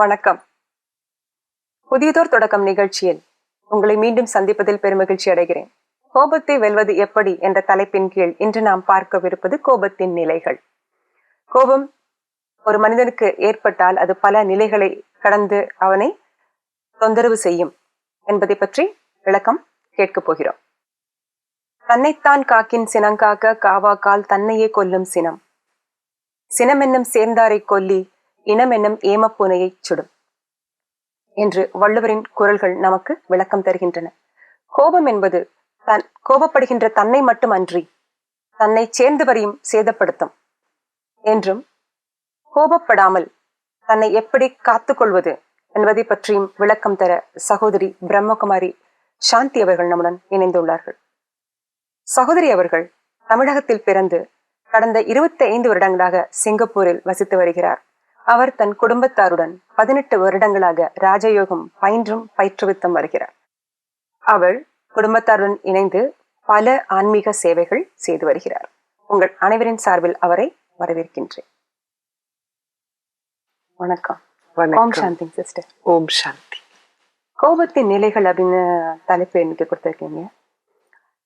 வணக்கம். புதியதோர் தொடக்கம் நிகழ்ச்சியில் உங்களை மீண்டும் சந்திப்பதில் பெருமகிழ்ச்சி அடைகிறேன். கோபத்தை வெல்வது எப்படி என்ற தலைப்பின் கீழ் இன்று நாம் பார்க்கவிருப்பது கோபத்தின் நிலைகள். கோபம் ஒரு மனிதனுக்கு ஏற்பட்டால் அது பல நிலைகளை கடந்து அவனை தொந்தரவு செய்யும் என்பதை பற்றி விளக்கம் கேட்கப் போகிறோம். தன்னைத்தான் காக்கின் சினங்காக காவாக்கால் தன்னையே கொல்லும் சினம். சினம் என்னும் சேர்ந்தாரை கொல்லி இனம் என்னும் ஏமப்பூனையைச் சுடும் என்று வள்ளுவரின் குரல்கள் நமக்கு விளக்கம் தருகின்றன. கோபம் என்பது தன் கோபப்படுகின்ற தன்னை மட்டுமன்றி தன்னை தன்னை சேர்ந்தவரையும் சேதப்படுத்தும் என்றும் கோபப்படாமல் தன்னை எப்படி காத்துக்கொள்வது என்பதை பற்றியும் விளக்கம் தர சகோதரி பிரம்மகுமாரி சாந்தி அவர்கள் நம்முடன் இணைந்துள்ளார்கள். சகோதரி அவர்கள் தமிழகத்தில் பிறந்து கடந்த இருபத்தி ஐந்து வருடங்களாக சிங்கப்பூரில் வசித்து வருகிறார். அவர் தன் குடும்பத்தாருடன் பதினெட்டு வருடங்களாக ராஜயோகம் பயின்றும் பயிற்றுவித்தும் வருகிறார். அவள் குடும்பத்தாருடன் இணைந்து பல ஆன்மீக சேவைகள் செய்து வருகிறார். உங்கள் அனைவரின் சார்பில் அவரை வரவேற்கின்றேன். வணக்கம். ஓம் சாந்தி சிஸ்டர். ஓம் சாந்தி. கோபத்தின் நிலைகள் அப்படின்னு தலைப்பு எனக்கு கொடுத்துருக்கீங்க.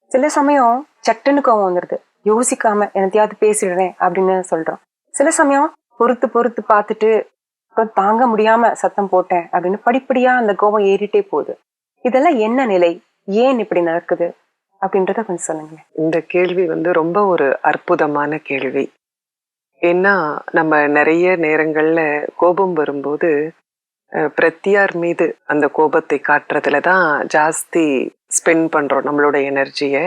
சில சமயம் சட்டுன்னு கோபம் வந்துடுது யோசிக்காம என்னத்தையாவது பேசிடுறேன் அப்படின்னு சொல்றோம். சில சமயம் பொறுத்து பொறுத்து பார்த்துட்டு அப்புறம் தாங்க முடியாம சத்தம் போட்டேன் அப்படின்னு படிப்படியா அந்த கோபம் ஏறிட்டே போகுது. இதெல்லாம் என்ன நிலை? ஏன் இப்படி நடக்குது? அப்படின்றத கொஞ்சம் சொல்லுங்க இந்த கேள்வி வந்து ரொம்ப ஒரு அற்புதமான கேள்வி. ஏன்னா நம்ம நிறைய நேரங்கள்ல கோபம் வரும்போது பிரத்தியார் மீது அந்த கோபத்தை காட்டுறதுல தான் ஜாஸ்தி ஸ்பெண்ட் பண்றோம் நம்மளோட எனர்ஜியை.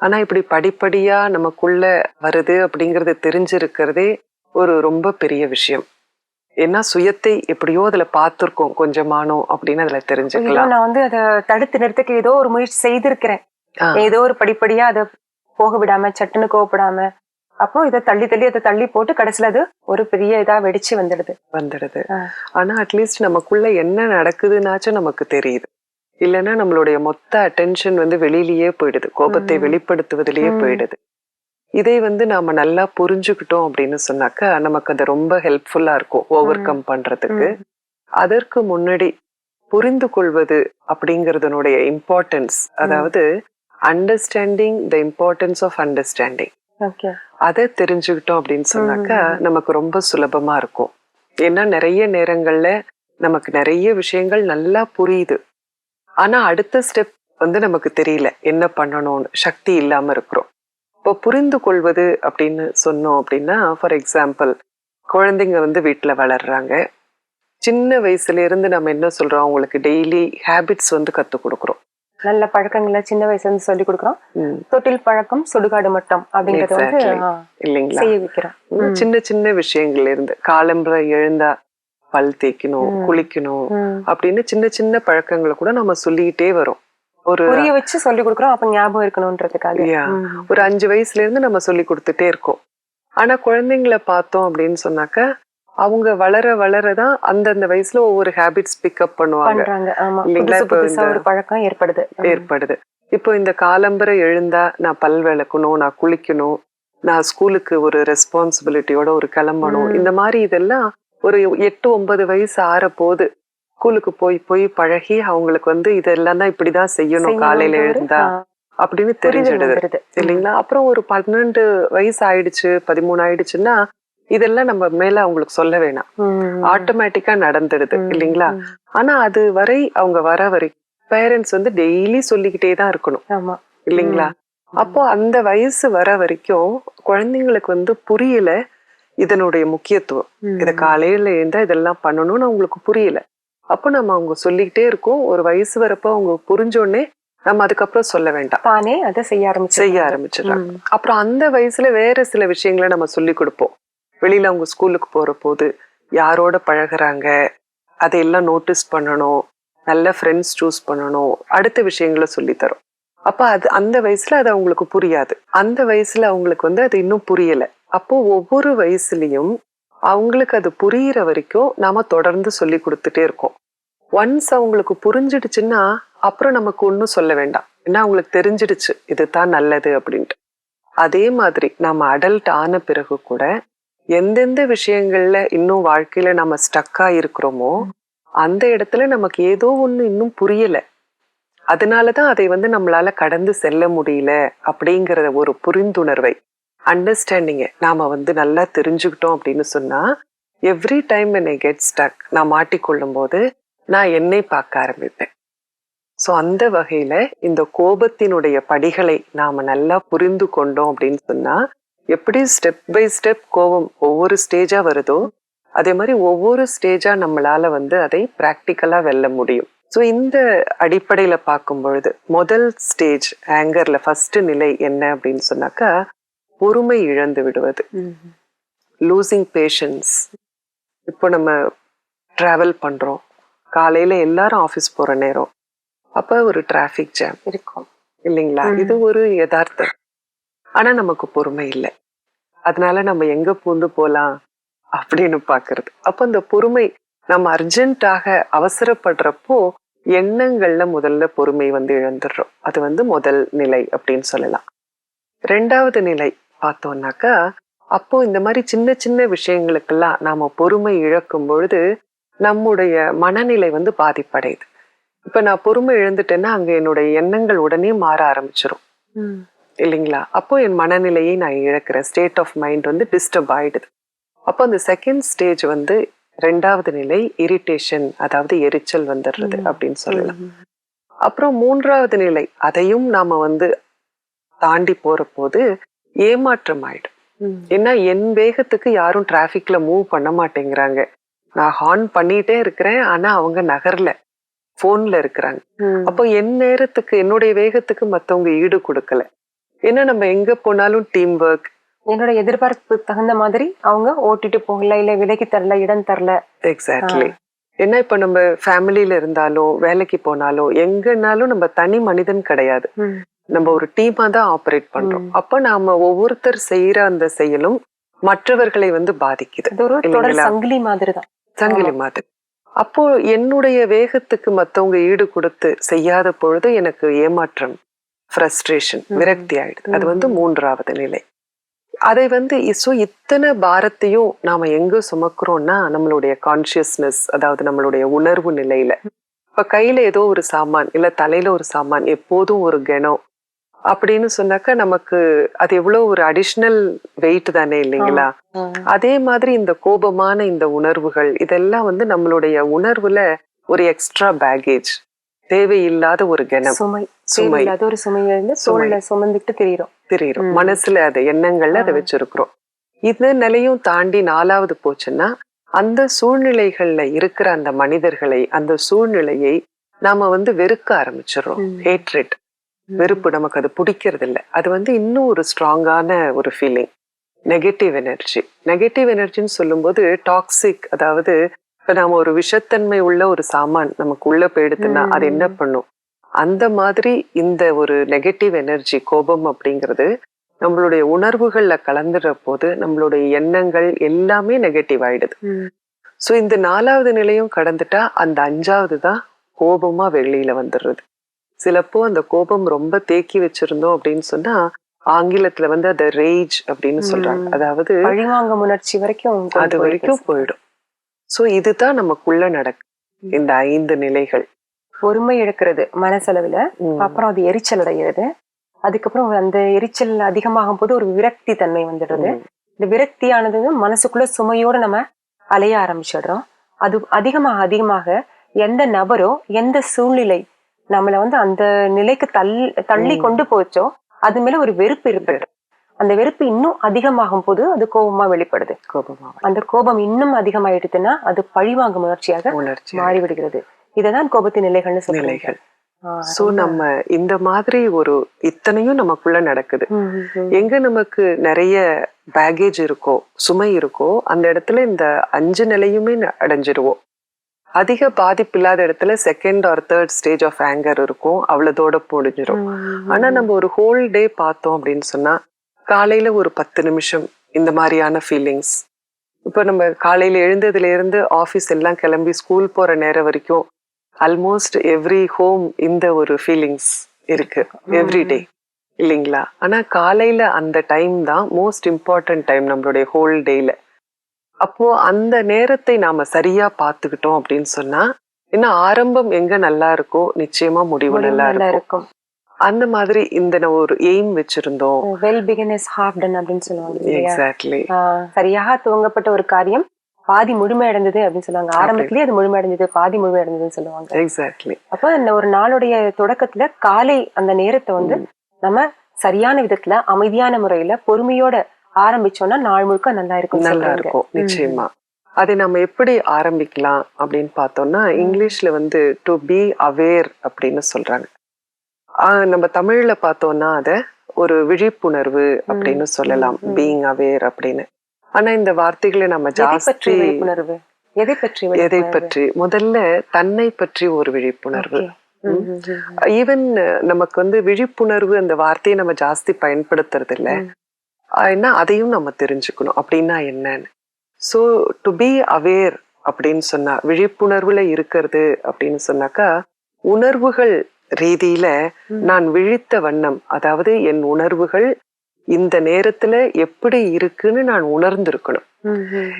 ஆனா இப்படி படிப்படியா நமக்குள்ள வருது அப்படிங்கறது தெரிஞ்சிருக்கிறதே ஒரு ரொம்ப பெரிய விஷயம். ஏன்னா சுயத்தை எப்படியோ அதுல பார்த்திருக்கோம் கொஞ்சமானோ அப்படின்னு அதுல தெரிஞ்சுக்கலாம். நான் வந்து அதை தடுத்து நிறுத்தக்கு ஏதோ ஒரு முயற்சி செய்திருக்கிறேன். ஏதோ ஒரு படிப்படியா அதை போக விடாம சட்டுன்னு கோவப்படாம. அப்போ இதை தள்ளி தள்ளி அதை தள்ளி போட்டு கடைசியில அது ஒரு பெரிய இதா வெடிச்சு வந்துடுது. வந்துடுது. ஆனா அட்லீஸ்ட் நமக்குள்ள என்ன நடக்குதுன்னாச்சும் நமக்கு தெரியுது. இல்லைன்னா நம்மளுடைய மொத்த அட்டென்ஷன் வந்து வெளியிலயே போயிடுது. கோபத்தை. வெளிப்படுத்துவதிலேயே. போயிடுது. இதை வந்து நாம நல்லா புரிஞ்சுக்கிட்டோம் அப்படின்னு சொன்னாக்கா நமக்கு அது ரொம்ப ஹெல்ப்ஃபுல்லா இருக்கும் ஓவர் கம் பண்றதுக்கு. அதற்கு முன்னாடி புரிந்து கொள்வது அப்படிங்கறதனுடைய இம்பார்ட்டன்ஸ் அதாவது understanding the importance of understanding அதை தெரிஞ்சுக்கிட்டோம் அப்படின்னு சொன்னாக்கா. நமக்கு ரொம்ப சுலபமா இருக்கும். ஏன்னா நிறைய நேரங்கள்ல நமக்கு நிறைய விஷயங்கள் நல்லா புரியுது. ஆனா அடுத்த ஸ்டெப் வந்து நமக்கு தெரியல என்ன பண்ணணும்னு சக்தி இல்லாம இருக்கிறோம். இப்போ புரிந்து கொள்வது அப்படின்னு சொன்னோம் அப்படின்னா ஃபார் எக்ஸாம்பிள் குழந்தைங்க வந்து வீட்டுல வளர்றாங்க. சின்ன வயசுல இருந்து நம்ம என்ன சொல்றோம்? அவங்களுக்கு டெய்லி ஹேபிட்ஸ் வந்து கத்துக் கொடுக்குறோம். நல்ல பழக்கங்களை சின்ன வயசுல இருந்து சொல்லி கொடுக்குறோம். தொட்டில் பழக்கம் சுடுகாடு மட்டம் அப்படிங்கறத வந்து இல்லைங்களா? செய்ய வைக்கிறோம். சின்ன சின்ன விஷயங்கள்ல இருந்து காலம்புற எழுந்தா பல் தேய்க்கணும். குளிக்கணும். அப்படின்னு சின்ன சின்ன பழக்கங்களை கூட நம்ம சொல்லிக்கிட்டே வரோம். ஒரு புரிய வச்சு சொல்லி கொடுக்குறோம். அப்ப ஞாபகம் இருக்கணும்ன்றதுக்காக. ஒரு அஞ்சு வயசுல இருந்து நம்ம சொல்லி கொடுத்துட்டே இருக்கோம். ஆனா குழந்தைங்களை பார்த்தோம் அப்படின்னு சொன்னாக்க அவங்க வளர வளரதான் அந்தந்த வயசுல ஒவ்வொரு ஹேபிட்ஸ் பிக்கப் பண்ணுவாங்க. ஒரு பழக்கம் ஏற்படுது. ஏற்படுது. இப்போ இந்த காலம்பரை எழுந்தா நான் பல் விளக்கணும் நான் குளிக்கணும் நான் ஸ்கூலுக்கு ஒரு ரெஸ்பான்சிபிலிட்டியோட ஒரு கிளம்பணும். இந்த மாதிரி இதெல்லாம் ஒரு எட்டு ஒன்பது வயசு ஆற போது ஸ்கூலுக்கு போய் போய் பழகி அவங்களுக்கு வந்து இதெல்லாம் தான் இப்படிதான் செய்யணும் காலையில எழுந்தா அப்படின்னு தெரிஞ்சிடுது. இல்லைங்களா அப்புறம் ஒரு பன்னெண்டு வயசு ஆயிடுச்சு பதிமூணு ஆயிடுச்சுன்னா இதெல்லாம் நம்ம மேல அவங்களுக்கு சொல்ல வேணாம். ஆட்டோமேட்டிக்கா நடந்துடுது. இல்லைங்களா. ஆனா அது வரை அவங்க வர வரை பேரண்ட்ஸ் வந்து டெய்லி சொல்லிக்கிட்டே தான் இருக்கணும் ஆமா இல்லைங்களா அப்போ அந்த வயசு வர வரைக்கும் குழந்தைங்களுக்கு வந்து புரியல இதனுடைய முக்கியத்துவம். இத காலையில இருந்தா இதெல்லாம் பண்ணணும்னு அவங்களுக்கு புரியல அப்போ நம்ம அவங்க சொல்லிக்கிட்டே இருக்கோம். ஒரு வயசு வரப்போ அவங்க புரிஞ்சோடனே நம்ம அதுக்கப்புறம் சொல்ல வேண்டாம். தானே அதை செய்ய ஆரம்பிச்சு செய்ய ஆரம்பிச்சிடுறாங்க. அப்புறம் அந்த வயசுல வேற சில விஷயங்களை நம்ம சொல்லி கொடுப்போம். வெளியில அவங்க ஸ்கூலுக்கு போற போது யாரோட பழகுறாங்க? அதையெல்லாம் நோட்டீஸ் பண்ணணும். நல்ல ஃப்ரெண்ட்ஸ் சூஸ் பண்ணணும். அடுத்த விஷயங்களை சொல்லி தரோம். அப்ப அது அந்த வயசுல அது அவங்களுக்கு புரியாது. அந்த வயசுல அவங்களுக்கு வந்து அது இன்னும் புரியல. அப்போ ஒவ்வொரு வயசுலயும் அவங்களுக்கு அது புரியிற வரைக்கும் நாம தொடர்ந்து சொல்லி கொடுத்துட்டே இருக்கோம். ஒன்ஸ் அவங்களுக்கு புரிஞ்சிடுச்சுன்னா அப்புறம் நமக்கு ஒன்றும் சொல்ல வேண்டாம். ஏன்னா அவங்களுக்கு தெரிஞ்சிடுச்சு இதுதான் நல்லது அப்படின்ட்டு. அதே மாதிரி நம்ம அடல்ட் ஆன பிறகு கூட எந்தெந்த விஷயங்கள்ல இன்னும் வாழ்க்கையில நம்ம ஸ்டக்கா இருக்கிறோமோ அந்த இடத்துல நமக்கு ஏதோ ஒன்று இன்னும் புரியல. அதனாலதான் அதை வந்து நம்மளால கடந்து செல்ல முடியல அப்படிங்கிற ஒரு புரிந்துணர்வை அண்டர்ஸ்டாண்டிங்கை நாம வந்து நல்லா தெரிஞ்சுக்கிட்டோம் அப்படின்னு சொன்னா எவ்ரி டைம் என்னை கெட் ஸ்டக் நான் மாட்டிக்கொள்ளும் போது நான் என்னை பார்க்க ஆரம்பிப்பேன். ஸோ அந்த வகையில இந்த கோபத்தினுடைய படிகளை நாம நல்லா புரிந்து கொண்டோம் அப்படின்னு சொன்னா எப்படி ஸ்டெப் பை ஸ்டெப் கோபம் ஒவ்வொரு ஸ்டேஜா வருதோ அதே மாதிரி ஒவ்வொரு ஸ்டேஜா நம்மளால வந்து அதை பிராக்டிக்கலா வெல்ல முடியும். ஸோ இந்த அடிப்படையில பார்க்கும் பொழுது முதல் ஸ்டேஜ் ஆங்கர்ல ஃபர்ஸ்ட் நிலை என்ன அப்படின்னு சொன்னாக்கா பொறுமை இழந்து விடுவது. லூசிங் பேஷன்ஸ் இப்போ நம்ம டிராவல் பண்றோம். காலையில எல்லாரும் ஆஃபீஸ் போற நேரம். அப்ப ஒரு டிராஃபிக் ஜாம் இருக்கும். இல்லைங்களா. இது ஒரு யதார்த்தம். ஆனா நமக்கு பொறுமை இல்லை. அதனால நம்ம எங்க பூந்து போலாம் அப்படின்னு பாக்குறது. அப்ப அந்த பொறுமை நம்ம அர்ஜென்ட்டாக அவசரப்படுறப்போ எண்ணங்கள்ல முதல்ல பொறுமை வந்து இழந்துடுறோம். அது வந்து முதல் நிலை அப்படின்னு சொல்லலாம். ரெண்டாவது நிலை பார்த்தோம்னாக்கா அப்போ இந்த மாதிரி சின்ன சின்ன விஷயங்களுக்கெல்லாம் நாம பொறுமை இழக்கும் பொழுது நம்முடைய மனநிலை வந்து பாதிப்படையுது. இப்ப நான் பொறுமை இழந்துட்டேன்னா அங்க என்னுடைய எண்ணங்கள் உடனே மாற ஆரம்பிச்சிரும். இல்லைங்களா? அப்போ என் மனநிலையை நான் இழக்கிறேன். ஸ்டேட் ஆஃப் மைண்ட் வந்து டிஸ்டர்ப் ஆயிடுது. அப்போ அந்த செகண்ட் ஸ்டேஜ் வந்து ரெண்டாவது நிலை இரிட்டேஷன் அதாவது எரிச்சல் வந்துடுறது. அப்படின்னு சொல்லலாம். அப்புறம் மூன்றாவது நிலை அதையும் நாம வந்து தாண்டி போற போது ஏமாற்றம் ஆயிடும் ஏன்னா என் வேகத்துக்கு யாரும் டிராஃபிக்ல மூவ் பண்ண மாட்டேங்கிறாங்க. நான் ஹார்ன் பண்ணிட்டே இருக்கிறேன் ஆனா அவங்க நகர்ல போன்ல இருக்கிறாங்க. அப்போ என் நேரத்துக்கு என்னுடைய வேகத்துக்கு மத்தவங்க ஈடு கொடுக்கல. ஏன்னா நம்ம எங்க போனாலும் டீம் ஒர்க் என்னோட எதிர்பார்ப்பு தகுந்த மாதிரி அவங்க ஓட்டிட்டு போகல இல்ல விலைக்கு தரல இடம் தரல. எக்ஸாக்ட்லி ஏன்னா இப்ப நம்ம ஃபேமிலியில இருந்தாலும் வேலைக்கு போனாலும் எங்கனாலும் நம்ம தனி மனிதன் கிடையாது. நம்ம ஒரு டீமா தான் ஆபரேட் பண்றோம். அப்ப நாம ஒவ்வொருத்தர் செய்யற அந்த செயலும் மற்றவர்களை வந்து பாதிக்குது? சங்கிலி மாதிரி தான் சங்கிலி மாதிரி. அப்போ என்னுடைய வேகத்துக்கு மத்தவங்க ஈடு கொடுத்து செய்யாத பொழுது எனக்கு ஏமாற்றம் ஃப்ரஸ்ட்ரேஷன். விரக்தி ஆயிடுது. அது வந்து. மூன்றாவது நிலை. அதை வந்து ஸோ இத்தனை பாரத்தையும் நாம எங்க சுமக்கிறோம்னா நம்மளுடைய கான்சியஸ்னஸ் அதாவது நம்மளுடைய உணர்வு நிலையில. இப்ப கையில ஏதோ ஒரு சாமான் இல்ல தலையில ஒரு சாமான் எப்போதும் ஒரு கணம் அப்படின்னு சொன்னாக்கா நமக்கு அது எவ்வளவு ஒரு அடிஷ்னல் வெயிட் தானே இல்லைங்களா? அதே மாதிரி இந்த கோபமான இந்த உணர்வுகள் இதெல்லாம் வந்து நம்மளுடைய உணர்வுல ஒரு எக்ஸ்ட்ரா பேகேஜ் தேவையில்லாத ஒரு கணம். சுமை. சுமை. ஒரு சுமை. தோல்ல சுமந்துட்டு தெரியும் தெரியும் ம். மனசுல அது எண்ணங்கள்ல அதை. வச்சிருக்கிறோம். இந்த நிலையும் தாண்டி நாலாவது போச்சுன்னா அந்த சூழ்நிலைகள்ல இருக்கிற அந்த மனிதர்களை அந்த சூழ்நிலையை நாம வந்து வெறுக்க ஆரம்பிச்சிடுறோம். ஹேட்ரெட் வெறுப்பு நமக்கு அது பிடிக்கிறது இல்ல அது வந்து இன்னும் ஒரு ஸ்ட்ராங்கான ஒரு ஃபீலிங் நெகட்டிவ் எனர்ஜி நெகட்டிவ் எனர்ஜின்னு சொல்லும்போது டாக்ஸிக் அதாவது இப்ப நாம ஒரு விஷத்தன்மை உள்ள ஒரு சாமான் நமக்கு உள்ள போயிடுதுன்னா அது என்ன. பண்ணும் அந்த மாதிரி இந்த ஒரு நெகட்டிவ் எனர்ஜி கோபம் அப்படிங்கிறது நம்மளுடைய உணர்வுகள்ல கலந்துற போது நம்மளுடைய எண்ணங்கள் எல்லாமே நெகட்டிவ் ஆயிடுது சோ இந்த நாலாவது நிலையும் கடந்துட்டா அந்த அஞ்சாவது தான் கோபமா வெளியில வந்துடுறது சிலப்போ அந்த கோபம் ரொம்ப தேக்கி வச்சிருந்தோம் அப்படின்னு சொன்னா ஆங்கிலத்துல வந்து அதை ரேஜ் அப்படின்னு சொல்றாங்க. அதாவது பழிவாங்க உணர்ச்சி வரைக்கும் அது வரைக்கும். போயிடும் சோ இதுதான் நமக்குள்ள நடக்கு இந்த ஐந்து நிலைகள். பொறுமை இழக்கிறது மனசளவுல. அப்புறம் அது எரிச்சல் அடைகிறது அதுக்கப்புறம் அந்த எரிச்சல் அதிகமாகும் போது ஒரு விரக்தி தன்மை வந்துடுறது. இந்த விரக்தியானது மனசுக்குள்ள சுமையோட நம்ம அலைய ஆரம்பிச்சிடுறோம். அது அதிகமாக அதிகமாக எந்த நபரோ எந்த சூழ்நிலை நம்மள வந்து அந்த நிலைக்கு தள்ளி தள்ளி. கொண்டு போச்சோ அது மேல ஒரு வெறுப்பு இருக்கு அந்த வெறுப்பு இன்னும் அதிகமாகும் போது அது கோபமா வெளிப்படுது. கோபமா அந்த கோபம் இன்னும் அதிகமாயிடுதுன்னா அது பழிவாங்கும் உணர்ச்சியாக உணர்ச்சி மாறிவிடுகிறது. இததான் கோபத்தின் நிலைகள்னு நிலைகள். சோ நம்ம இந்த மாதிரி ஒரு இத்தனையும் நமக்குள்ள நடக்குது. எங்க நமக்கு நிறைய பேகேஜ் இருக்கோ சுமை இருக்கோ அந்த இடத்துல இந்த அஞ்சு நிலையுமே அடைஞ்சிருவோம். அதிக பாதிப்பு இல்லாத இடத்துல second or third stage of anger இருக்கும் அவ்வளதோட முடிஞ்சிரும் ஆனா நம்ம ஒரு ஹோல் டே பார்த்தோம் அப்படின்னு சொன்னா காலையில ஒரு பத்து நிமிஷம் இந்த மாதிரியான ஃபீலிங்ஸ் இப்போ நம்ம காலையில எழுந்ததுல இருந்து ஆஃபீஸ் எல்லாம் கிளம்பி ஸ்கூல் போற நேரம் வரைக்கும் ஆல்மோஸ்ட் எவ்ரி ஹோம் இந்த ஒரு ஃபீலிங்ஸ் இருக்கு. எவ்ரி டே இல்லைங்களா? ஆனா காலையில அந்த டைம் தான் மோஸ்ட் இம்பார்ட்டன்ட் டைம் நம்மளுடைய ஹோல் டேல அப்போ அந்த நேரத்தை நாம சரியா பார்த்துக்கிட்டோம் அப்படின்னு சொன்னா என்ன ஆரம்பம் எங்க நல்லா இருக்கோ நிச்சயமா முடிவு நல்லா இருக்கும். அந்த மாதிரி இந்த ஒரு எய்ம் வச்சிருந்தோம். Well begin is half done அப்படின்னு சொல்லுவாங்க எக்ஸாக்ட்லி சரியாக துவங்கப்பட்ட ஒரு காரியம் பாதி முழுமையடைந்தது அப்படின்னு சொல்லுவாங்க. ஆரம்பத்திலேயே அது முழுமையடைஞ்சது பாதி முழுமையடைந்ததுன்னு சொல்லுவாங்க. எக்ஸாக்ட்லி அப்போ இந்த ஒரு நாளுடைய தொடக்கத்துல காலை அந்த நேரத்தை வந்து நம்ம சரியான விதத்துல அமைதியான முறையில பொறுமையோட ஆரம்பிச்சோம்னா நாள் முழுக்க நல்லா இருக்கும் நல்லா. இருக்கும். நிச்சயமா. அதை நம்ம எப்படி ஆரம்பிக்கலாம் அப்படின்னு பார்த்தோம்னா இங்கிலீஷ்ல வந்து டு பி அவேர் அப்படின்னு சொல்றாங்க. நம்ம தமிழ்ல பார்த்தோம்னா அத ஒரு விழிப்புணர்வு அப்படின்னு சொல்லலாம். பீயிங் அவேர் அப்படின்னு. ஆனா இந்த வார்த்தைகளை நம்ம ஜாஸ்தி விழிப்புணர்வு? எதை பற்றி எதை? பற்றி? முதல்ல தன்னை பற்றி ஒரு விழிப்புணர்வு. ஈவன் நமக்கு வந்து விழிப்புணர்வு அந்த வார்த்தையை நம்ம ஜாஸ்தி பயன்படுத்துறது இல்ல என்ன? அதையும் நம்ம தெரிஞ்சுக்கணும். அப்படின்னா என்னன்னு. ஸோ டு பி அவேர் அப்படின்னு சொன்னா விழிப்புணர்வுல இருக்கிறது அப்படின்னு சொன்னாக்கா உணர்வுகள் ரீதியில. நான் விழித்த வண்ணம் அதாவது என் உணர்வுகள் இந்த நேரத்துல எப்படி இருக்குன்னு நான் உணர்ந்திருக்கணும்.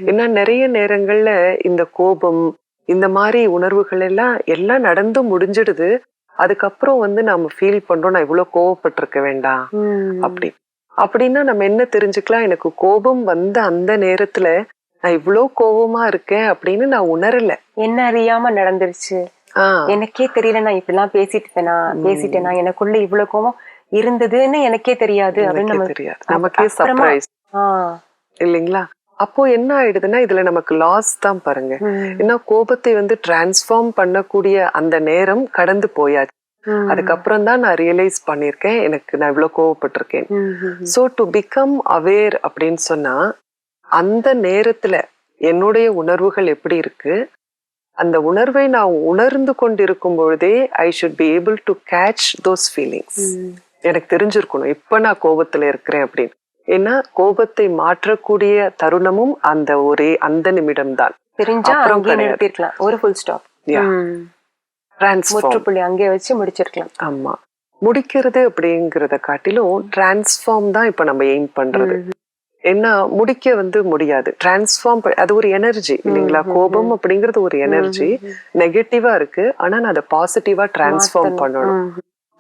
ஏன்னா நிறைய நேரங்கள்ல இந்த கோபம் இந்த மாதிரி உணர்வுகள் எல்லாம் எல்லாம் நடந்து முடிஞ்சிடுது அதுக்கப்புறம் வந்து நாம ஃபீல் பண்றோம் நான் இவ்வளவு கோவப்பட்டிருக்க வேண்டாம். அப்படி அப்படின்னா நம்ம என்ன தெரிஞ்சுக்கலாம் எனக்கு கோபம் வந்த அந்த நேரத்துல நான் இவ்ளோ கோபமா இருக்கேன் அப்படின்னு நான் உணரல என்ன அறியாம நடந்துருச்சு எனக்கே தெரியல நான் இப்படிலாம் பேசிட்டேனா ம். பேசிட்டேனா? எனக்குள்ள இவ்வளவு கோபம் இருந்ததுன்னு எனக்கே தெரியாது. அப்படின்னு தெரியாது. நமக்கே சர்ப்ரைஸ் இல்லைங்களா? அப்போ என்ன ஆயிடுதுன்னா இதுல நமக்கு லாஸ் தான் பாருங்க. ஏன்னா கோபத்தை வந்து டிரான்ஸ்ஃபார்ம் பண்ணக்கூடிய அந்த நேரம் கடந்து போயாச்சு. அதுக்கப்புறம் தான் நான் ரியலைஸ் பண்ணியிருக்கேன். எனக்கு நான் இவ்வளவு கோவப்பட்டிருக்கேன். ஸோ டு பிகம் அவேர் அப்படின்னு சொன்னா அந்த நேரத்துல என்னுடைய உணர்வுகள் எப்படி இருக்கு? அந்த உணர்வை நான் உணர்ந்து கொண்டிருக்கும் பொழுதே I should be able to catch those feelings. எனக்கு தெரிஞ்சிருக்கணும். இப்ப நான் கோபத்துல இருக்கிறேன் அப்படின்னு. ஏன்னா கோபத்தை மாற்றக்கூடிய தருணமும் அந்த ஒரே அந்த நிமிடம் தான் ஒரு ஃபுல் ஸ்டாப் முற்றுப்புள்ளி அங்கேயே வச்சு முடிச்சிருக்கலாம். ஆமா. முடிக்கிறது அப்படிங்கறத காட்டிலும் டிரான்ஸ்ஃபார்ம் தான் இப்ப நம்ம எய்ம் பண்றது. ம். ஏன்னா முடிக்க வந்து முடியாது டிரான்ஸ்ஃபார்ம் அது ஒரு எனர்ஜி இல்லைங்களா கோபம் அப்படிங்கிறது ஒரு எனர்ஜி நெகட்டிவா இருக்கு ஆனா நான் அதை பாசிட்டிவா டிரான்ஸ்ஃபார்ம். பண்ணணும்.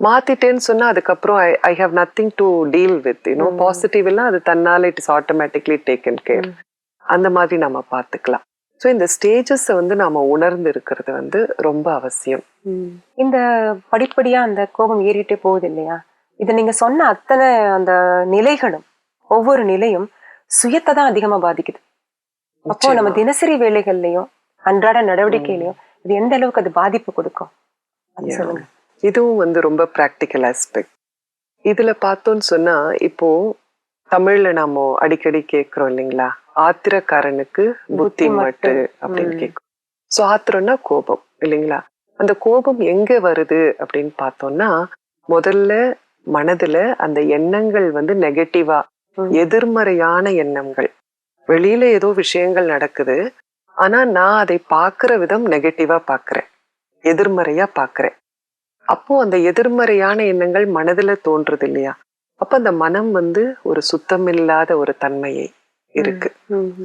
மாத்திட்டேன்னு சொன்னா அதுக்கப்புறம் I I have nothing to deal with you know. Positive எல்லாம் அது தன்னால it is automatically taken care. அந்த மாதிரி நம்ம பார்த்துக்கலாம் ஸோ இந்த ஸ்டேஜஸ் வந்து நாம உணர்ந்து இருக்கிறது வந்து ரொம்ப அவசியம். இந்த படிப்படியா அந்த கோபம் ஏறிட்டே போகுது இல்லையா இது நீங்க சொன்ன அத்தனை அந்த நிலைகளும் ஒவ்வொரு நிலையும் சுயத்தை தான் அதிகமா பாதிக்குது அப்போ நம்ம. தினசரி வேலைகள்லயும் அன்றாட நடவடிக்கையிலயும் இது எந்த அளவுக்கு அது பாதிப்பு கொடுக்கும். சொல்லுங்க இதுவும் வந்து ரொம்ப ப்ராக்டிக்கல் ஆஸ்பெக்ட் இதுல பார்த்தோம்னு சொன்னா இப்போ தமிழ்ல நாம அடிக்கடி கேக்குறோம் இல்லைங்களா ஆத்திரக்காரனுக்கு புத்தி மட்டு. அப்படின்னு. கேட்கும் ஸோ ஆத்திரம்னா கோபம் இல்லைங்களா அந்த கோபம் எங்க வருது அப்படின்னு பார்த்தோம்னா முதல்ல மனதுல அந்த எண்ணங்கள் வந்து நெகட்டிவா. எதிர்மறையான எண்ணங்கள். வெளியில ஏதோ விஷயங்கள் நடக்குது. ஆனா நான் அதை பார்க்கிற விதம் நெகட்டிவா பார்க்கிறேன். எதிர்மறையா பார்க்கிறேன். அப்போ அந்த எதிர்மறையான எண்ணங்கள் மனதுல தோன்றுது இல்லையா? அப்ப அந்த மனம் வந்து ஒரு சுத்தமில்லாத ஒரு தன்மையை இருக்கு.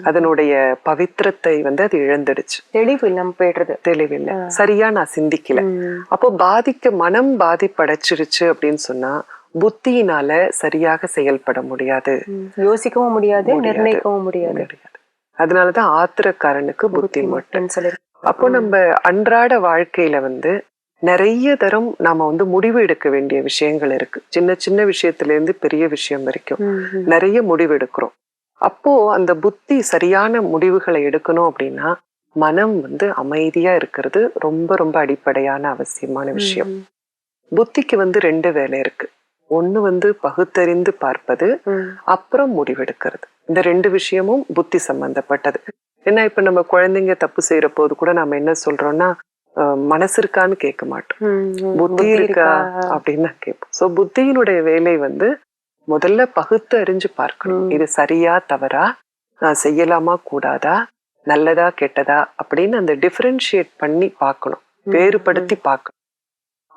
அதனுடைய பவித்திரத்தை வந்து அது இழந்துடுச்சு. தெளிவு இல்லாம போயிடுறது. தெளிவில்லை. சரியா நான் சிந்திக்கல. அப்போ பாதிக்க மனம் பாதிப்படைச்சிருச்சு அப்படின்னு சொன்னா புத்தியினால சரியாக செயல்பட முடியாது. யோசிக்கவும் முடியாது. நிர்ணயிக்கவும் முடியாது. அதனாலதான் ஆத்திரக்காரனுக்கு புத்தி மட்டும் அப்போ நம்ம அன்றாட வாழ்க்கையில வந்து நிறைய தரம் நாம வந்து முடிவு எடுக்க வேண்டிய விஷயங்கள் இருக்கு சின்ன சின்ன விஷயத்துல இருந்து பெரிய விஷயம் வரைக்கும். நிறைய முடிவு எடுக்கிறோம் அப்போ அந்த புத்தி சரியான முடிவுகளை எடுக்கணும் அப்படின்னா மனம் வந்து அமைதியா இருக்கிறது ரொம்ப ரொம்ப அடிப்படையான அவசியமான விஷயம் புத்திக்கு வந்து ரெண்டு வேலை இருக்கு ஒண்ணு வந்து பகுத்தறிந்து பார்ப்பது. அப்புறம் முடிவெடுக்கிறது. இந்த ரெண்டு விஷயமும் புத்தி சம்பந்தப்பட்டது. ஏன்னா இப்ப நம்ம குழந்தைங்க தப்பு செய்யற போது கூட நாம என்ன சொல்றோம்னா மனசு இருக்கான்னு கேட்க மாட்டோம். புத்தி இருக்கா அப்படின்னு தான் கேட்போம். சோ புத்தியினுடைய வேலை வந்து முதல்ல பகுத்து அறிஞ்சு பார்க்கணும். இது சரியா தவறா நான் செய்யலாமா கூடாதா நல்லதா கெட்டதா அப்படின்னு அந்த டிஃபரன்ஷியேட் பண்ணி பார்க்கணும். வேறுபடுத்தி பார்க்கணும்.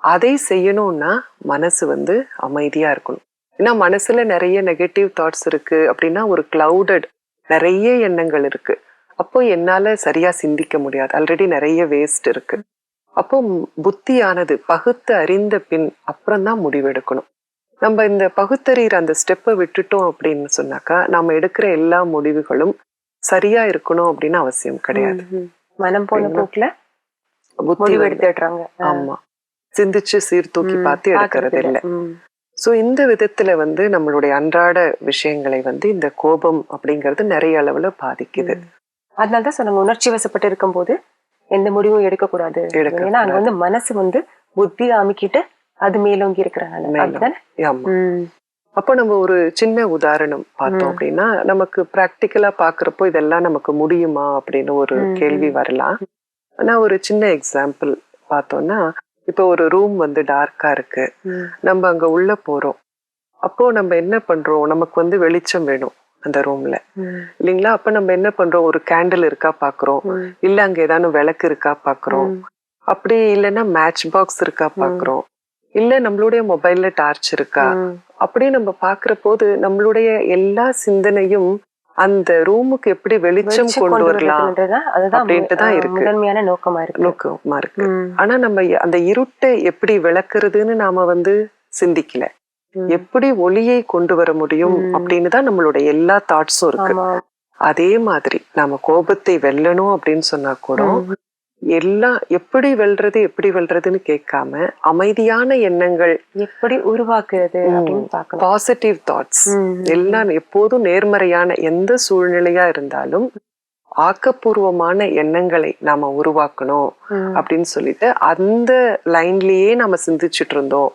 அதை செய்யணும்னா மனசு வந்து அமைதியா இருக்கணும். ஏன்னா மனசுல நிறைய நெகட்டிவ் தாட்ஸ் இருக்கு அப்படின்னா ஒரு கிளவுடட் நிறைய எண்ணங்கள் இருக்கு. அப்போ என்னால சரியா சிந்திக்க முடியாது. ஆல்ரெடி நிறைய வேஸ்ட் இருக்கு. அப்போ புத்தியானது பகுத்து அறிந்த பின் அப்புறம் தான் முடிவெடுக்கணும். நம்ம இந்த பகுத்தறிகிற அந்த ஸ்டெப்பை விட்டுட்டோம் அப்படின்னு சொன்னாக்கா நம்ம எடுக்கிற எல்லா முடிவுகளும் சரியா இருக்கணும் அப்படின்னு அவசியம் கிடையாது. மனம் போன? போக்குல புத்தி முடிவு வந்து- எடுத்துடுறாங்க. ஆமா. சிந்திச்சு சீர்தூக்கி பார்த்து எடுக்கிறது இல்ல. சோ இந்த விதத்துல வந்து நம்மளுடைய அன்றாட விஷயங்களை வந்து இந்த கோபம் அப்படிங்கிறது நிறைய அளவுல பாதிக்குது அதனாலதான் சொன்னாங்க உணர்ச்சி வசப்பட்டு இருக்கும்போது எந்த முடிவும் எடுக்கக்கூடாது. ஏன்னா அங்க வந்து மனசு வந்து புத்தியை அமுக்கிட்டு அது மேலோங்கி இருக்கிறனால. அப்போ நம்ம ஒரு சின்ன உதாரணம் பார்த்தோம். அப்படின்னா நமக்கு பிராக்டிக்கலா பாக்குறப்போ இதெல்லாம் நமக்கு முடியுமா அப்படின்னு ஒரு கேள்வி. வரலாம் ஆனா ஒரு சின்ன எக்ஸாம்பிள் பார்த்தோம்னா இப்போ ஒரு ரூம் வந்து டார்க்கா இருக்கு. நம்ம அங்க உள்ள போறோம். அப்போ நம்ம என்ன பண்றோம்? நமக்கு வந்து வெளிச்சம் வேணும் அந்த ரூம்ல. இல்லைங்களா? அப்ப நம்ம என்ன பண்றோம்? ஒரு கேண்டில் இருக்கா பாக்குறோம். இல்ல அங்க ஏதாவது விளக்கு இருக்கா பாக்குறோம். அப்படி இல்லைன்னா மேட்ச் பாக்ஸ் இருக்கா பாக்குறோம். இல்ல நம்மளுடைய மொபைல்ல டார்ச் இருக்கா? ம். அப்படி நம்ம பாக்குற போது நம்மளுடைய எல்லா சிந்தனையும் அந்த ரூமுக்கு எப்படி வெளிச்சம் கொண்டு வரலாம் வரதுன்றதுதான் அதுதான் அப்படின்ட்டு தான் மு- இருக்கு. முதன்மையான நோக்கமா இருக்கு நோக்கமா இருக்கு. ஆனா நம்ம அந்த இருட்டை எப்படி விளக்குறதுன்னு நாம வந்து சிந்திக்கல. எப்படி ஒளியை கொண்டு வர முடியும். அப்படின்னு தான் நம்மளுடைய எல்லா தாட்ஸும் இருக்கு அதே மாதிரி நாம கோபத்தை வெல்லணும் அப்படின்னு சொன்னா கூட ம். எல்லாம் எப்படி வெல்றது எப்படி வெல்றதுன்னு கேட்காம அமைதியான எண்ணங்கள் எப்படி உருவாக்குறது பாசிட்டிவ் தாட்ஸ். எல்லாம் எப்போதும் நேர்மறையான எந்த சூழ்நிலையா இருந்தாலும் ஆக்கப்பூர்வமான எண்ணங்களை நாம உருவாக்கணும். அப்படின்னு சொல்லிட்டு அந்த லைன்லயே நம்ம சிந்திச்சுட்டு இருந்தோம்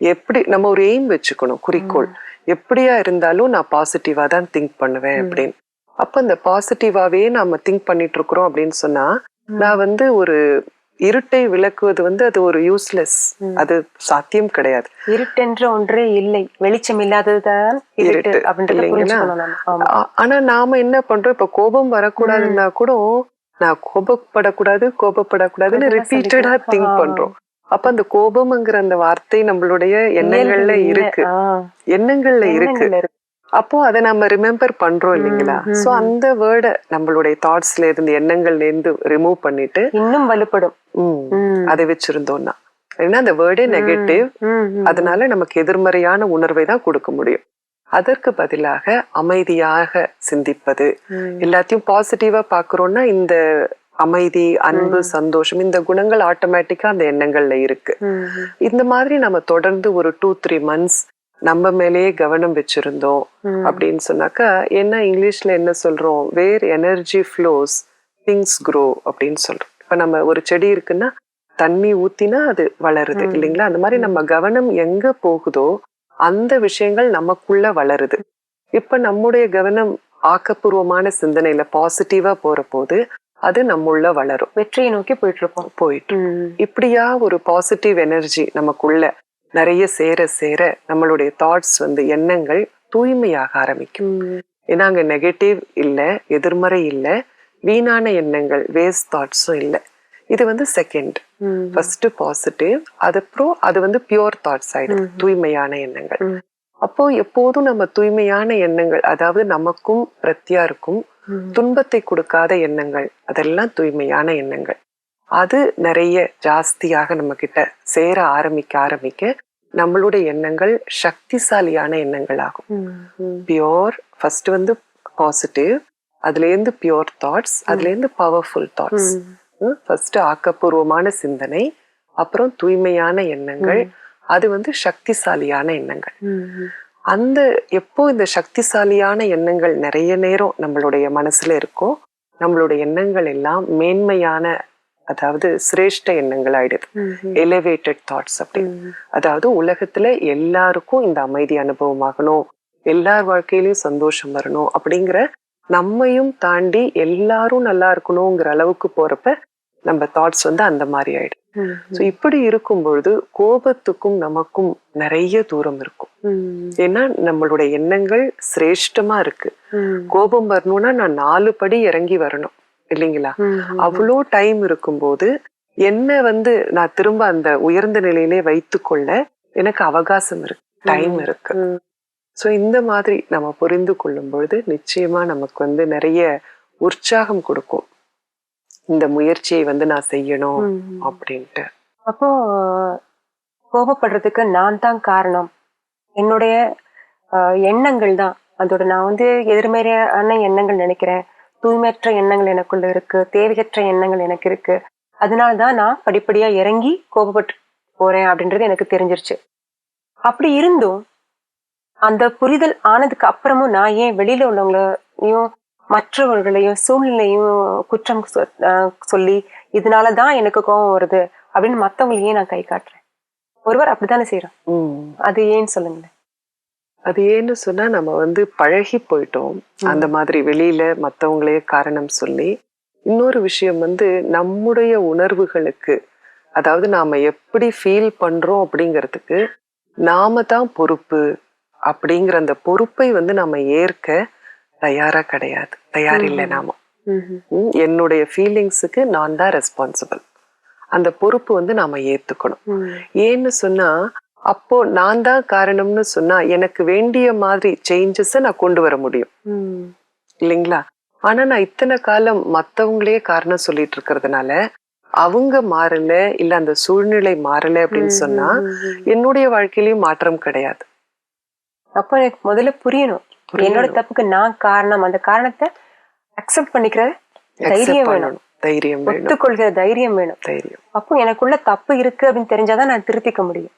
எப்படி நம்ம ஒரு எய்ம் வச்சுக்கணும் குறிக்கோள் எப்படியா இருந்தாலும் நான் பாசிட்டிவா தான் திங்க் பண்ணுவேன். அப்படின்னு அப்ப அந்த பாசிட்டிவாவே நாம திங்க் பண்ணிட்டு இருக்கிறோம் அப்படின்னு சொன்னா. நான் வந்து ஒரு இருட்டை விளக்குவது வந்து அது ஒரு யூஸ்லெஸ். அது சாத்தியம் கிடையாது. இருட்டென்ற ஒன்றே இல்லை. வெளிச்சம் இல்லாததுதான் இருட்டு. அப்படின்றத ஆனா நாம என்ன பண்றோம்? இப்ப கோபம் வரக்கூடாதுன்னா கூட நான் கோபப்படக்கூடாது கோபப்படக்கூடாதுன்னு ரிப்பீட்டடா. திங்க். பண்றோம். அப்ப அந்த கோபம்ங்கிற அந்த வார்த்தை நம்மளுடைய. எண்ணங்கள்ல இருக்கு. எண்ணங்கள்ல இருக்கு. அப்போ அதை நம்ம ரிமெம்பர் பண்றோம் இல்லைங்களா சோ. அந்த வேர்டை நம்மளுடைய தாட்ஸ்ல இருந்து எண்ணங்கள்ல இருந்து ரிமூவ் பண்ணிட்டு இன்னும் வலுப்படும். அதை வச்சிருந்தோம்னா ஏன்னா அந்த வேர்டே நெகட்டிவ். அதனால நமக்கு எதிர்மறையான உணர்வை தான் கொடுக்க முடியும் அதற்கு பதிலாக அமைதியாக சிந்திப்பது. எல்லாத்தையும் பாசிட்டிவா பாக்குறோம்னா இந்த அமைதி அன்பு சந்தோஷம் இந்த குணங்கள் ஆட்டோமேட்டிக்கா அந்த எண்ணங்கள்ல இருக்கு. இந்த மாதிரி நம்ம தொடர்ந்து ஒரு டூ த்ரீ மந்த்ஸ் நம்ம மேலேயே கவனம் வச்சிருந்தோம். அப்படின்னு சொன்னாக்கா என்ன இங்கிலீஷ்ல என்ன சொல்றோம்? Where energy flows things grow அப்படின்னு சொல்றோம். இப்ப நம்ம ஒரு செடி இருக்குன்னா தண்ணி ஊத்தினா அது வளருது. இல்லைங்களா? அந்த மாதிரி நம்ம கவனம் எங்க போகுதோ அந்த விஷயங்கள் நமக்குள்ள வளருது. இப்ப நம்முடைய கவனம் ஆக்கப்பூர்வமான சிந்தனையில பாசிட்டிவா போற போது அது நம்முள்ள வளரும். வெற்றியை நோக்கி போயிட்டு இருப்போம். போயிட்டு. இப்படியா ஒரு பாசிட்டிவ் எனர்ஜி நமக்குள்ள நிறைய சேர சேர நம்மளுடைய தாட்ஸ் வந்து எண்ணங்கள் தூய்மையாக ஆரம்பிக்கும். ஏன்னா அங்க நெகட்டிவ் இல்ல எதிர்மறை இல்ல வீணான எண்ணங்கள் வேஸ்ட் தாட்ஸும் இல்ல இது வந்து செகண்ட். ஃபர்ஸ்ட் பாசிட்டிவ் அதுக்கப்புறம் அது வந்து பியோர் தாட்ஸ் ஆயிடும் ம். தூய்மையான எண்ணங்கள். அப்போ எப்போதும் நம்ம தூய்மையான எண்ணங்கள் அதாவது நமக்கும் பிரத்யாருக்கும் ம். துன்பத்தை கொடுக்காத எண்ணங்கள் அதெல்லாம் தூய்மையான எண்ணங்கள் அது நிறைய ஜாஸ்தியாக நம்ம கிட்ட சேர ஆரம்பிக்க ஆரம்பிக்க நம்மளுடைய எண்ணங்கள் சக்திசாலியான எண்ணங்கள் ஆகும். பியோர் ஃபர்ஸ்ட் வந்து பாசிட்டிவ் அதுல இருந்து பியோர் தாட்ஸ் அதுல இருந்து பவர்ஃபுல் தாட்ஸ். ஃபர்ஸ்ட் ஆக்கப்பூர்வமான சிந்தனை அப்புறம் தூய்மையான எண்ணங்கள் அது வந்து சக்திசாலியான எண்ணங்கள். அந்த எப்போ இந்த சக்திசாலியான எண்ணங்கள் நிறைய நேரம் நம்மளுடைய மனசுல இருக்கோ நம்மளுடைய எண்ணங்கள் எல்லாம் மேன்மையான அதாவது சிரேஷ்ட எண்ணங்கள் ஆயிடுது. எலிவேட்டட் தாட்ஸ் அப்படி ம். அதாவது உலகத்துல எல்லாருக்கும் இந்த அமைதி அனுபவமாகணும் எல்லார் வாழ்க்கையிலயும் சந்தோஷம் வரணும் அப்படிங்கிற நம்மையும் தாண்டி எல்லாரும் நல்லா இருக்கணுங்கிற அளவுக்கு போறப்ப நம்ம தாட்ஸ் வந்து அந்த மாதிரி ஆயிடும். ஸோ இப்படி இருக்கும் பொழுது கோபத்துக்கும் நமக்கும் நிறைய தூரம் இருக்கும். ஏன்னா நம்மளுடைய எண்ணங்கள் சிரேஷ்டமா இருக்கு. கோபம் வரணும்னா நான் நாலு படி இறங்கி வரணும் இல்லைங்களா. அவ்வளோ டைம் இருக்கும்போது என்ன வந்து நான் திரும்ப அந்த உயர்ந்த நிலையிலே வைத்துக்கொள்ள எனக்கு அவகாசம் இருக்கு. டைம் இருக்கு. ஸோ இந்த மாதிரி நம்ம புரிந்து கொள்ளும் பொழுது நிச்சயமா நமக்கு வந்து நிறைய உற்சாகம் கொடுக்கும். இந்த முயற்சியை வந்து நான் செய்யணும் அப்படின்ட்டு. அப்போ கோபப்படுறதுக்கு நான் தான் காரணம். என்னுடைய எண்ணங்கள் தான். அதோட நான் வந்து எதிர்மறையான எண்ணங்கள் நினைக்கிறேன். தூய்மையற்ற எண்ணங்கள் எனக்குள்ள இருக்கு தேவையற்ற எண்ணங்கள் எனக்கு இருக்கு. அதனால தான் நான் படிப்படியா இறங்கி கோபப்பட்டு போறேன் அப்படின்றது எனக்கு தெரிஞ்சிருச்சு. அப்படி இருந்தும் அந்த புரிதல் ஆனதுக்கு அப்புறமும் நான் ஏன் வெளியில உள்ளவங்களையும் மற்றவர்களையும் சூழ்நிலையும் குற்றம் சொல்லி இதனால தான் எனக்கு கோபம் வருது அப்படின்னு மத்தவங்களையும் நான் கை காட்டுறேன். ஒருவர் அப்படித்தானே செய்யறோம். அது ஏன்னு சொல்லுங்களேன். அது ஏன்னு சொன்னா நம்ம வந்து பழகி போயிட்டோம். அந்த மாதிரி வெளியில மத்தவங்களே காரணம் சொல்லி இன்னொரு விஷயம் வந்து நம்முடைய உணர்வுகளுக்கு அதாவது நாம எப்படி ஃபீல் பண்றோம் அப்படிங்கிறதுக்கு நாம தான் பொறுப்பு அப்படிங்கிற அந்த பொறுப்பை வந்து நம்ம ஏற்க தயாரா கிடையாது. தயார் இல்லை நாம. என்னுடைய ஃபீலிங்ஸுக்கு நான் தான் ரெஸ்பான்சிபிள் அந்த பொறுப்பு வந்து நாம ஏத்துக்கணும். ஏன்னு சொன்னா அப்போ நான் தான் காரணம்னு சொன்னா எனக்கு வேண்டிய மாதிரி சேஞ்சஸ நான் கொண்டு வர முடியும். இல்லைங்களா? ஆனா நான் இத்தனை காலம் மத்தவங்களே காரணம் சொல்லிட்டு இருக்கிறதுனால அவங்க மாறல இல்ல அந்த சூழ்நிலை மாறல அப்படின்னு சொன்னா என்னுடைய வாழ்க்கையிலயும் மாற்றம் கிடையாது. அப்ப எனக்கு முதல்ல புரியணும். என்னோட தப்புக்கு நான் காரணம் அந்த காரணத்தை அக்செப்ட் பண்ணிக்கிற தைரியம் வேணும். தைரியம் ஒத்துக்கொள்கிற தைரியம் வேணும். தைரியம். அப்போ எனக்குள்ள தப்பு இருக்கு அப்படின்னு தெரிஞ்சாதான் நான் திருத்திக்க முடியும்.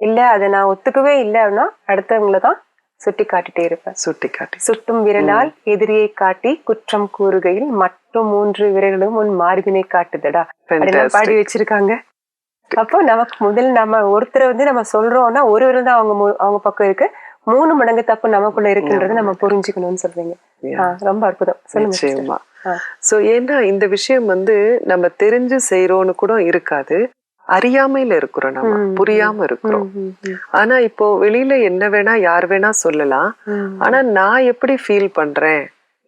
இல்ல அதை நான் ஒத்துக்கவே இல்லை அப்படின்னா அடுத்தவங்கள தான் சுட்டி காட்டிட்டே இருப்பேன். சுட்டி காட்டி. சுட்டும் விரலால் எதிரியை காட்டி குற்றம் கூறுகையில் மற்றும் மூன்று விரல்களும் உன் மார்பினை காட்டுதடா பாடி வச்சிருக்காங்க. அப்போ நமக்கு முதல் நம்ம ஒருத்தரை வந்து நம்ம சொல்றோம்னா ஒரு விரல் தான் அவங்க அவங்க பக்கம் இருக்கு. மூணு மடங்கு தப்பு நமக்குள்ள இருக்குன்றதை நம்ம புரிஞ்சுக்கணும்னு சொல்றீங்க. ரொம்ப அற்புதம். சொல்லுங்க. சோ ஏன்னா இந்த விஷயம் வந்து நம்ம தெரிஞ்சு செய்யறோம்னு கூட இருக்காது. அறியாமையில இருக்கிறோம் நம்ம புரியாம இருக்கிறோம். ஆனா இப்போ வெளியில என்ன வேணா யார் வேணா சொல்லலாம். ஆனா நான் எப்படி ஃபீல் பண்றேன்?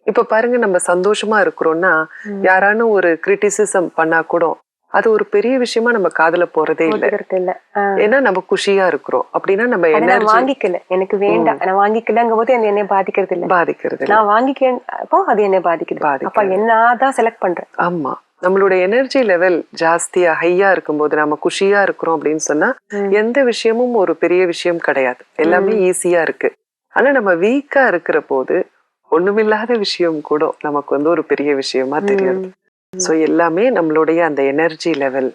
இப்ப பாருங்க நம்ம சந்தோஷமா இருக்கிறோம்னா யாரானு ஒரு கிரிட்டிசிசம் பண்ணா கூட அது ஒரு பெரிய விஷயமா நம்ம காதுல போறதே இல்ல. ஏன்னா நம்ம குஷியா இருக்கிறோம். அப்படின்னா நம்ம எனர்ஜி வாங்கிக்கல. எனக்கு வேண்டாம். நான் வாங்கிக்கலங்கும் போது அது என்னை பாதிக்கிறது இல்ல. பாதிக்கிறது நான் வாங்கிக்க அப்போ அது என்னை பாதிக்குது. அப்ப என்ன தான் செலக்ட் பண்றேன். ஆமா. நம்மளோட எனர்ஜி லெவல் ஜாஸ்தியா ஹையா இருக்கும்போது நம்ம குஷியா இருக்கிறோம் அப்படின்னு சொன்னா. எந்த விஷயமும் ஒரு பெரிய விஷயம் கிடையாது. எல்லாமே ஈஸியா இருக்கு. ஆனா நம்ம வீக்கா இருக்கிற போது ஒண்ணுமில்லாத விஷயம் கூட நமக்கு வந்து ஒரு பெரிய விஷயமா தெரியாது. சோ எல்லாமே நம்மளுடைய அந்த எனர்ஜி லெவல்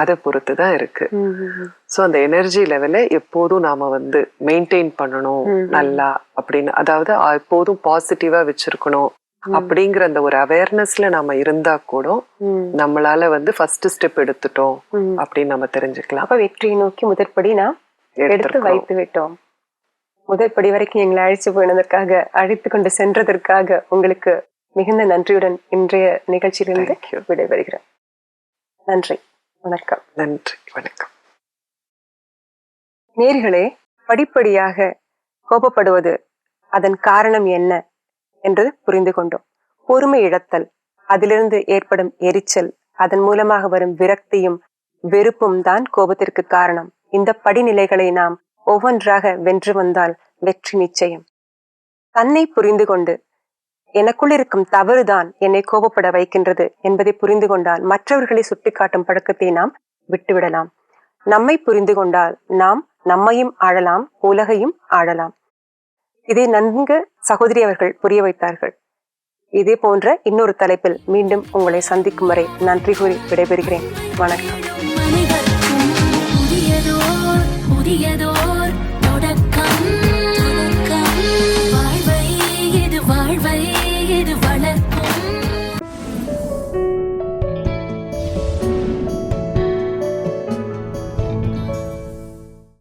அதை பொறுத்து தான் இருக்கு. சோ அந்த எனர்ஜி லெவலை எப்போதும் நாம வந்து மெயின்டைன் பண்ணணும். நல்லா அப்படின்னு. அதாவது எப்போதும் பாசிட்டிவா வச்சிருக்கணும். அப்படிங்கிற அந்த ஒரு அவேர்னஸ்ல நாம இருந்தா கூட நம்மளால வந்து ஃபர்ஸ்ட் ஸ்டெப் எடுத்துட்டோம். அப்படின்னு நம்ம தெரிஞ்சுக்கலாம். அப்ப வெற்றியை நோக்கி முதற்படி நாம் எடுத்து. வைத்து விட்டோம். முதற்படி வரைக்கும் எங்களை அழைச்சு போனதற்காக அழைத்து கொண்டு சென்றதற்காக உங்களுக்கு மிகுந்த நன்றியுடன் இன்றைய நிகழ்ச்சியிலிருந்து. விடைபெறுகிறேன். நன்றி. வணக்கம். நன்றி. வணக்கம். நேர்களே படிப்படியாக கோபப்படுவது அதன் காரணம் என்ன? என்று புரிந்து கொண்டோம். பொறுமை இழத்தல் அதிலிருந்து ஏற்படும் எரிச்சல் அதன் மூலமாக வரும் விரக்தியும் வெறுப்பும் தான் கோபத்திற்கு காரணம். இந்த படிநிலைகளை நாம் ஒவ்வொன்றாக வென்று வந்தால் வெற்றி நிச்சயம். தன்னை புரிந்து கொண்டு எனக்குள் இருக்கும் தவறுதான் என்னை கோபப்பட வைக்கின்றது என்பதை புரிந்து கொண்டால் மற்றவர்களை சுட்டிக்காட்டும் பழக்கத்தை நாம் விட்டுவிடலாம். நம்மை புரிந்து கொண்டால் நாம் நம்மையும் ஆழலாம் உலகையும் ஆழலாம் இதை நன்கு சகோதரி அவர்கள் புரிய வைத்தார்கள். இதே போன்ற இன்னொரு தலைப்பில் மீண்டும் உங்களை சந்திக்கும் வரை நன்றி கூறி விடைபெறுகிறேன். வணக்கம். புதியதோ.